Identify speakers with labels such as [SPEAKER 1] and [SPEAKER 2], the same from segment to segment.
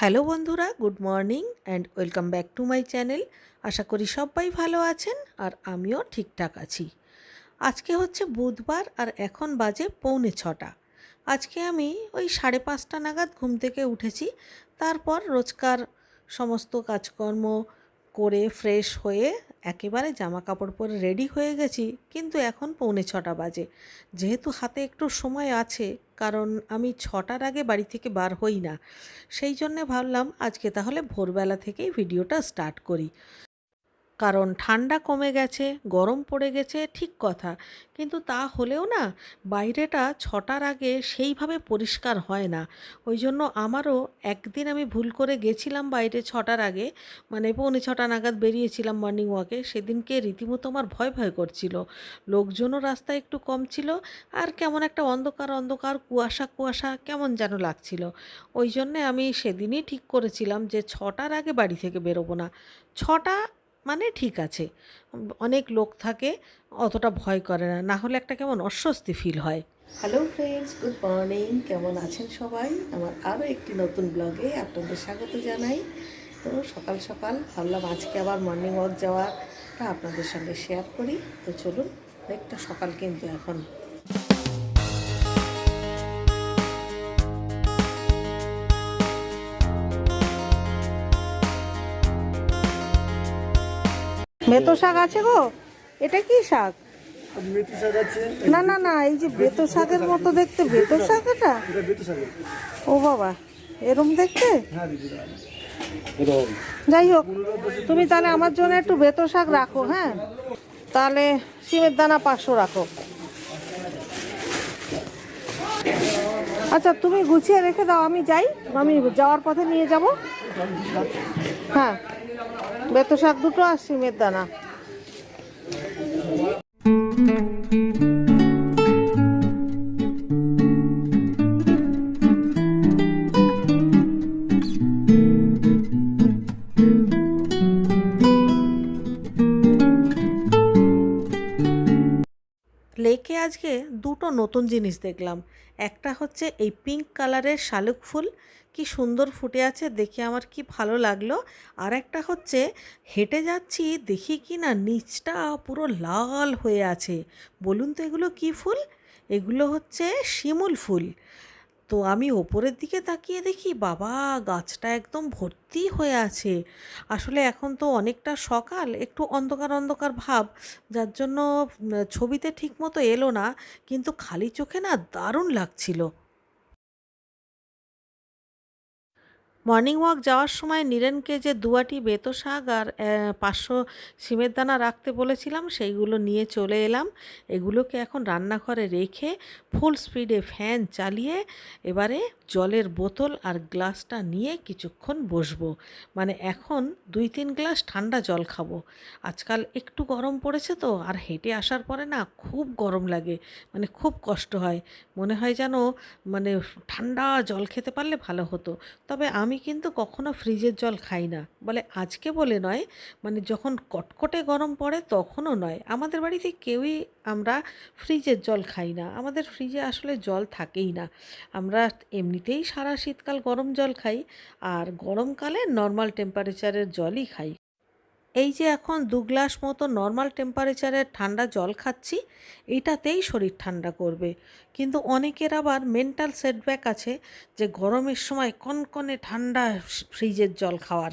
[SPEAKER 1] Hello বন্ধুরা, good morning and welcome back to my channel. আশা করি সবাই ভালো আছেন আর আমিও ঠিকঠাক আছি। আজকে হচ্ছে বুধবার আর এখন বাজে পৌনে ছটা। আজকে আমি ওই সাড়ে পাঁচটা নাগাদ ঘুম থেকে উঠেছি। তারপর রোজকার সমস্ত কাজকর্ম করে ফ্রেশ হয়ে একেবারে জামা কাপড় পরে রেডি হয়ে গেছি, কিন্তু এখন পৌনে ছটা বাজে। যেহেতু হাতে একটু সময় আছে, কারণ আমি ছটার আগে বাড়ি থেকে বার হই না, সেই জন্যে ভাবলাম আজকে তাহলে ভোরবেলা থেকেই ভিডিওটা স্টার্ট করি। কারণ ঠান্ডা কমে গেছে, গরম পড়ে গেছে, ঠিক কথা। কিন্তু তা হলেও না, বাইরেটা ছটার আগে সেইভাবে পরিষ্কার হয় না। ওই জন্য আমারও একদিন আমি ভুল করে গেছিলাম বাইরে ছটার আগে মানে পৌনে ছটা নাগাদ বেরিয়েছিলাম মর্নিং ওয়াকে সেদিনকে রীতিমতো আমার ভয় ভয় করছিল। লোকজনও রাস্তায় একটু কম ছিল, আর কেমন একটা অন্ধকার অন্ধকার, কুয়াশা কুয়াশা, কেমন যেন লাগছিল। ওই জন্যে আমি সেদিনই ঠিক করেছিলাম যে ছটার আগে বাড়ি থেকে বেরোবো না। ছটা মানে ঠিক আছে। অনেক লোক থাকে, অতটা ভয় করে না। না হলে একটা কেমন অস্বস্তি ফিল হয়। হ্যালো ফ্রেন্ডস গুড মর্নিং কেমন আছেন সবাই? আমার আরও একটি নতুন ব্লগে আপনাদের স্বাগত জানাই। তো সকাল সকাল ভাবলাম আজকে আবার মর্নিং ওয়াক যাওয়াটা আপনাদের সঙ্গে শেয়ার করি। তো চলুন, অনেকটা সকাল কিন্তু এখন। বেতো শাক আছে গো। এটা কি শাক?
[SPEAKER 2] শাক আছে।
[SPEAKER 1] না না না এই যে বেতো শাকের মতো দেখতে বেতো শাক এটা? ও বাবা এরম দেখতে?
[SPEAKER 2] হ্যাঁ
[SPEAKER 1] যাই হোক তুমি তাহলে আমার জন্য একটু বেতো শাক রাখো হ্যাঁ? তাহলে সিমের দানা পাঁচশো রাখো। আচ্ছা তুমি গুছিয়ে রেখে দাও, আমি যাই। আমি যাওয়ার পথে নিয়ে যাব। হ্যাঁ। বেত শাক দুটো আর সিমের দানা। আজকে দুটো নতুন জিনিস দেখলাম। একটা হচ্ছে এই পিঙ্ক কালারের শালুক ফুল। কি সুন্দর ফুটে আছে, দেখে আমার কি ভালো লাগল। আর একটা হচ্ছে, হেঁটে যাচ্ছি, দেখি কি না নিচটা পুরো লাল হয়ে আছে। বলুন তো এগুলো কি ফুল? এগুলো হচ্ছে শিমুল ফুল। তো আমি ওপরের দিকে তাকিয়ে দেখি, বাবা, গাছটা একদম ভর্তি হয়ে আছে। আসলে এখন তো অনেকটা সকাল, একটু অন্ধকার অন্ধকার ভাব, যার জন্য ছবিতে ঠিকমতো এলো না, কিন্তু খালি চোখে না দারুণ লাগছিল। মর্নিং ওয়াক যাওয়ার সময় নীরেনকে যে দুয়াটি বেতো শাক আর পাঁচশো সিমের দানা রাখতে বলেছিলাম, সেইগুলো নিয়ে চলে এলাম। এগুলোকে এখন রান্নাঘরে রেখে ফুল স্পিডে ফ্যান চালিয়ে এবারে জলের বোতল আর গ্লাসটা নিয়ে কিছুক্ষণ বসবো। মানে এখন দুই তিন গ্লাস ঠান্ডা জল খাব। আজকাল একটু গরম পড়েছে তো, আর হেঁটে আসার পরে না খুব গরম লাগে মানে খুব কষ্ট হয়। মনে হয় যেন মানে ঠান্ডা জল খেতে পারলে ভালো হতো। তবে আমি কিন্তু কখনো ফ্রিজের জল খাই না। বলে আজকে বলে নয় মানে যখন কটকটে গরম পড়ে তখনও নয়। আমাদের বাড়িতে কেউই আমরা ফ্রিজের জল খাই না। আমাদের ফ্রিজে আসলে জল থাকেই না। আমরা এমনিতেই সারা শীতকাল গরম জল খাই, আর গরমকালে নর্মাল টেম্পারেচারের জলই খাই। এই যে এখন দু গ্লাস মতো নর্মাল টেম্পারেচারের ঠান্ডা জল খাচ্ছি, এটাতেই শরীর ঠান্ডা করবে। কিন্তু অনেকের আবার মেন্টাল সেটব্যাক আছে যে গরমের সময় কনকনে ঠান্ডা ফ্রিজের জল খাওয়ার।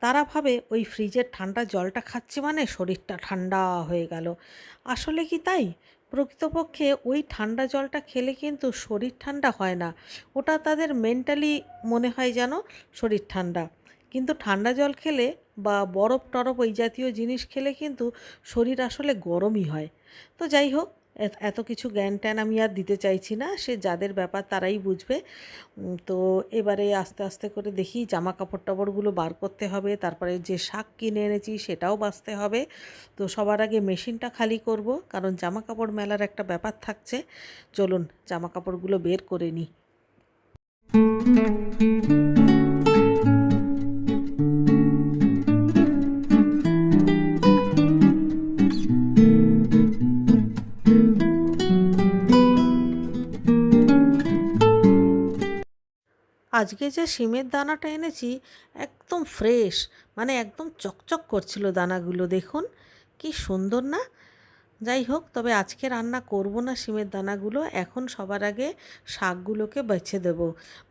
[SPEAKER 1] তারা ভাবে ওই ফ্রিজের ঠান্ডা জলটা খাচ্ছে মানে শরীরটা ঠান্ডা হয়ে গেল। আসলে কি তাই? প্রকৃতপক্ষে ওই ঠান্ডা জলটা খেলে কিন্তু শরীর ঠান্ডা হয় না। ওটা তাদের মেন্টালি মনে হয় যেন শরীর ঠান্ডা। কিন্তু ঠান্ডা জল খেলে বা বরফ টরফ ওই জাতীয় জিনিস খেলে কিন্তু শরীর আসলে গরমই হয়। তো যাই হোক, এত- কিছু জ্ঞান ট্যান আমি আর দিতে চাইছি না, সে যাদের ব্যাপার তারাই বুঝবে। তো এবারে আস্তে আস্তে করে দেখি জামা কাপড় টাপড়গুলো বার করতে হবে, তারপরে যে শাক কিনে এনেছি সেটাও বাঁচতে হবে। তো সবার আগে মেশিনটা খালি করব, কারণ জামা কাপড় মেলার একটা ব্যাপার থাকছে। চলুন জামা কাপড়গুলো বের করে নিই। আজকে যে সিমের দানাটা এনেছি, একদম ফ্রেশ মানে একদম চকচক করছিল দানাগুলো, দেখুন, কি সুন্দর না? যাই হোক, তবে আজকে রান্না করব না শিমের দানাগুলো, এখন সবার আগে শাকগুলোকে বেছে দেব।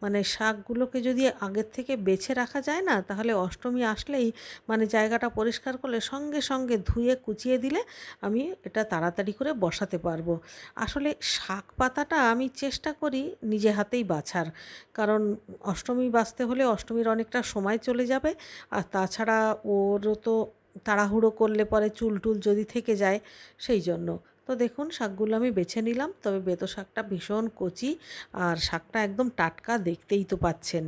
[SPEAKER 1] মানে শাকগুলোকে যদি আগের থেকে বেছে রাখা যায় না, তাহলে অষ্টমী আসলেই মানে জায়গাটা পরিষ্কার করলে সঙ্গে সঙ্গে ধুয়ে কুচিয়ে দিলে আমি এটা তাড়াতাড়ি করে বসাতে পারব। আসলে শাক পাতাটা আমি চেষ্টা করি নিজে হাতেই বাছার। কারণ অষ্টমী বাঁচতে হলে অষ্টমীর অনেকটা সময় চলে যাবে, আর তাছাড়া ওরও তো তাড়াহুড়ো করলে পরে চুল টুল যদি থেকে যায়, সেই জন্য। তো দেখুন, শাকগুলো আমি বেছে নিলাম, তবে বেতো শাকটা ভীষণ কচি আর শাকটা একদম টাটকা দেখতেই তো পাচ্ছেন।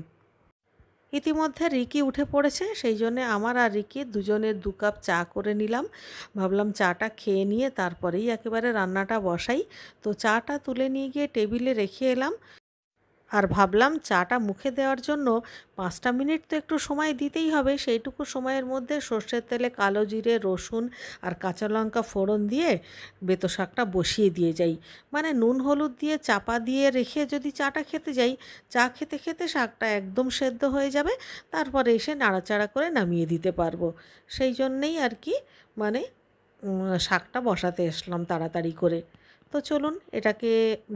[SPEAKER 1] ইতিমধ্যে রিকি উঠে পড়েছে, সেই জন্যে আমার আর রিকি দুজনের দু কাপ চা করে নিলাম। ভাবলাম চাটা খেয়ে নিয়ে তারপরেই একেবারে রান্নাটা বসাই। তো চাটা তুলে নিয়ে গিয়ে টেবিলে রেখে এলাম। আর ভাবলাম চাটা মুখে দেওয়ার জন্য পাঁচটা মিনিট তো একটু সময় দিতেই হবে। সেইটুকু সময়ের মধ্যে সর্ষের তেলে কালো জিরে, রসুন আর কাঁচা লঙ্কা ফোড়ন দিয়ে বেতো শাকটা বসিয়ে দিয়ে যাই। মানে নুন, হলুদ দিয়ে চাপা দিয়ে রেখে যদি চাটা খেতে যাই, চা খেতে খেতে শাকটা একদম সেদ্ধ হয়ে যাবে। তারপরে এসে নাড়াচাড়া করে নামিয়ে দিতে পারব। সেই জন্যেই আর কি মানে শাকটা বসাতে এসলাম তাড়াতাড়ি করে। তো চলুন এটাকে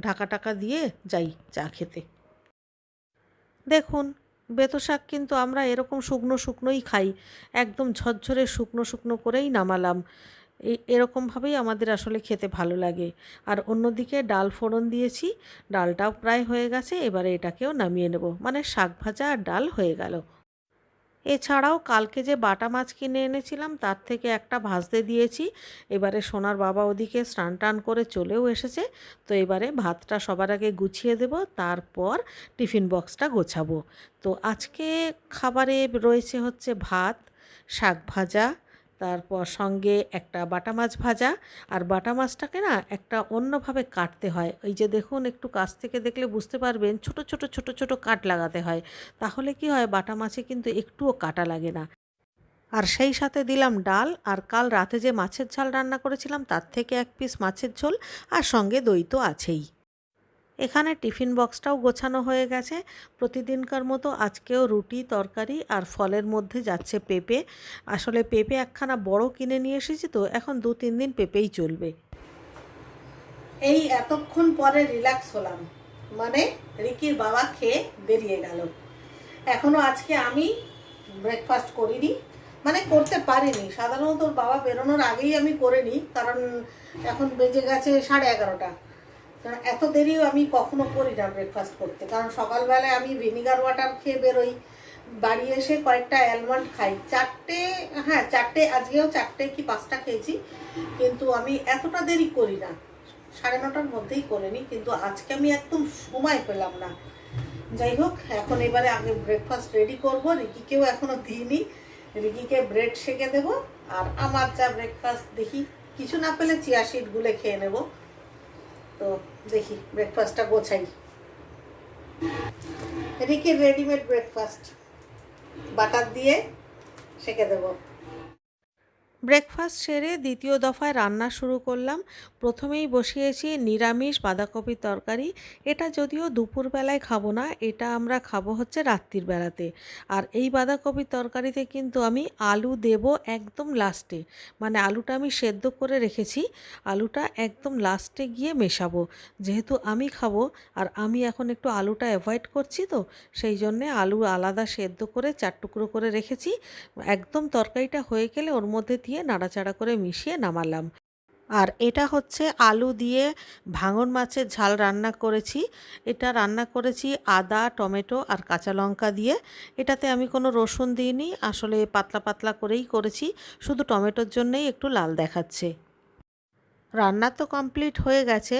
[SPEAKER 1] ঢাকা টাকা দিয়ে যাই চা খেতে। দেখুন, বেতো শাক কিন্তু আমরা এরকম শুকনো শুকনোই খাই। একদম ঝরঝরে শুকনো শুকনো করেই নামালাম। এই এরকমভাবেই আমাদের আসলে খেতে ভালো লাগে। আর অন্যদিকে ডাল ফোড়ন দিয়েছি, ডালটাও প্রায় হয়ে গেছে, এবারে এটাকেও নামিয়ে নেব। মানে শাক ভাজা আর ডাল হয়ে গেল। এছাড়াও কালকে যে বাটা মাছ কিনে এনেছিলাম, তার থেকে একটা ভাজতে দিয়েছি। এবারে সোনার বাবা ওদিকে স্নান টান করে চলেও এসেছে। তো এবারে ভাতটা সবার আগে গুছিয়ে দেব, তারপর টিফিন বক্সটা গোছাবো। তো আজকে খাবারে রয়েছে হচ্ছে ভাত, শাক ভাজা তারপর সঙ্গে একটা বাটা মাছ ভাজা আর বাটা মাছটাকে না একটা অন্যভাবে কাটতে হয়। ওই যে দেখুন, একটু কাছ থেকে দেখলে বুঝতে পারবেন, ছোট ছোট ছোট ছোট কাট লাগাতে হয়। তাহলে কি হয়, বাটা মাছে কিন্তু একটুও কাটা লাগে না। আর সেই সাথে দিলাম ডাল আর কাল রাতে যে মাছের ঝাল রান্না করেছিলাম, তার থেকে এক পিস মাছের ঝোল আর সঙ্গে দই তো আছেই। এখানে টিফিন বক্সটাও গোছানো হয়ে গেছে। প্রতিদিনকার মতো আজকেও রুটি, তরকারি আর ফলের মধ্যে যাচ্ছে পেঁপে। আসলে পেঁপে একখানা বড় কিনে নিয়ে এসেছি তো, এখন দু তিন দিন পেঁপেই চলবে। এই এতক্ষণ পরে রিল্যাক্স হলাম। মানে রিকির বাবা খেয়ে বেরিয়ে গেল। এখনও আজকে আমি ব্রেকফাস্ট করিনি। মানে করতে পারিনি। সাধারণত বাবা বেরোনোর আগেই আমি করে নিই, কারণ এখন বেজে গেছে সাড়ে এগারোটা। কারণ এত দেরিও আমি কখনো করি না ব্রেকফাস্ট করতে। কারণ সকালবেলায় আমি ভিনিগার ওয়াটার খেয়ে বেরোই। বাড়ি এসে কয়েকটা অ্যালমন্ড খাই। চারটে হ্যাঁ চারটে, আজকেও চারটে কি পাঁচটা খেয়েছি। কিন্তু আমি এতটা দেরি করি না। সাড়ে নটার মধ্যেই করে নিই, কিন্তু আজকে আমি একদম সময় পেলাম না। যাই হোক, এখন এবারে আগে ব্রেকফাস্ট রেডি করব। রিকিকেও এখনও দিইনি। রিকিকে ব্রেড সেকে দেব। আর আমার যা ব্রেকফাস্ট দেখি, কিছু না পেলে চিয়া সিড গুলে খেয়ে নেব। তো দেখি ব্রেকফাস্টটা গোছাই। রিকির রেডিমেড ব্রেকফাস্ট বাটার দিয়ে সেঁকে দেবো। ব্রেকফাস্ট সেরে দ্বিতীয় দফায় রান্না শুরু করলাম। প্রথমেই বসিয়েছি নিরামিষ বাঁধাকপির তরকারি। এটা যদিও দুপুরবেলায় খাব না, এটা আমরা খাব হচ্ছে রাত্রির বেলাতে। আর এই বাঁধাকপির তরকারিতে কিন্তু আমি আলু দেব একদম লাস্টে। মানে আলুটা আমি সেদ্ধ করে রেখেছি, আলুটা একদম লাস্টে গিয়ে মেশাবো। যেহেতু আমি খাব আর আমি এখন একটু আলুটা অ্যাভয়েড করছি তো, সেই জন্যে আলু আলাদা সেদ্ধ করে চার টুকরো করে রেখেছি। একদম তরকারিটা হয়ে গেলে ওর মধ্যে দিয়ে নাড়াচাড়া করে মিশিয়ে নামালাম। আর এটা হচ্ছে আলু দিয়ে ভাঙন মাছের ঝাল রান্না করেছি। এটা রান্না করেছি আদা, টমেটো আর কাঁচা লঙ্কা দিয়ে। এটাতে আমি কোনো রসুন দিইনি, আসলে পাতলা পাতলা করেই করেছি। শুধু টমেটোর জন্যই একটু লাল দেখাচ্ছে। রান্না তো কমপ্লিট হয়ে গেছে।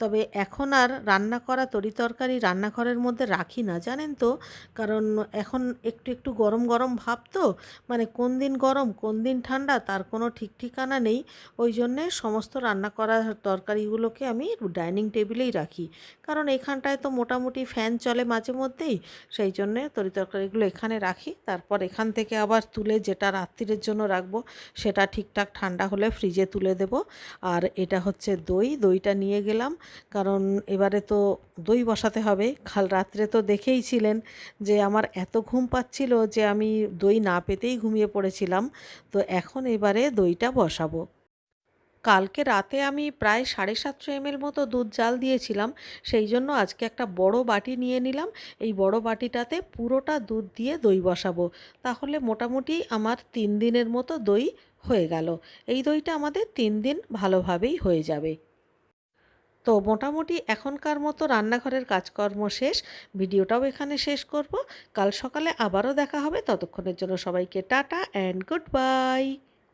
[SPEAKER 1] তবে এখন আর রান্না করা তরিতরকারি রান্নাঘরের মধ্যে রাখি না, জানেন তো? কারণ এখন একটু একটু গরম গরম ভাব তো। মানে কোন দিন গরম, কোন দিন ঠান্ডা, তার কোনো ঠিক ঠিকানা নেই। ওই জন্যে সমস্ত রান্না করা তরকারিগুলোকে আমি ডাইনিং টেবিলেই রাখি। কারণ এখানটায় তো মোটামুটি ফ্যান চলে মাঝে মধ্যেই। সেই জন্যে তরিতরকারিগুলো এখানে রাখি। তারপর এখান থেকে আবার তুলে যেটা রাত্রিরের জন্য রাখব, সেটা ঠিকঠাক ঠান্ডা হলে ফ্রিজে তুলে দেব। আর এটা হচ্ছে দই। দইটা নিয়ে গেলাম। কারণ এবারে তো দই বসাতে হবে। কাল রাত্রে তো দেখেই ছিলেন যে আমার এত ঘুম পাচ্ছিল যে আমি দই না পেতেই ঘুমিয়ে পড়েছিলাম। তো এখন এবারে দইটা বসাবো। কালকে রাতে আমি প্রায় সাড়ে সাতশো এমএল মতো দুধ জাল দিয়েছিলাম। সেই জন্য আজকে একটা বড় বাটি নিয়ে নিলাম। এই বড় বাটিটাতে পুরোটা দুধ দিয়ে দই বসাবো। তাহলে মোটামুটি আমার তিন দিনের মতো দই হয়ে গেল। এই দইটা আমাদের তিন দিন ভালোভাবেই হয়ে যাবে। তো মোটামুটি এখনকার মতো রান্নাঘরের কাজকর্ম শেষ। ভিডিওটাও এখানে শেষ করব। কাল সকালে আবারও দেখা হবে। ততক্ষণের জন্য সবাইকে টাটা অ্যান্ড গুড বাই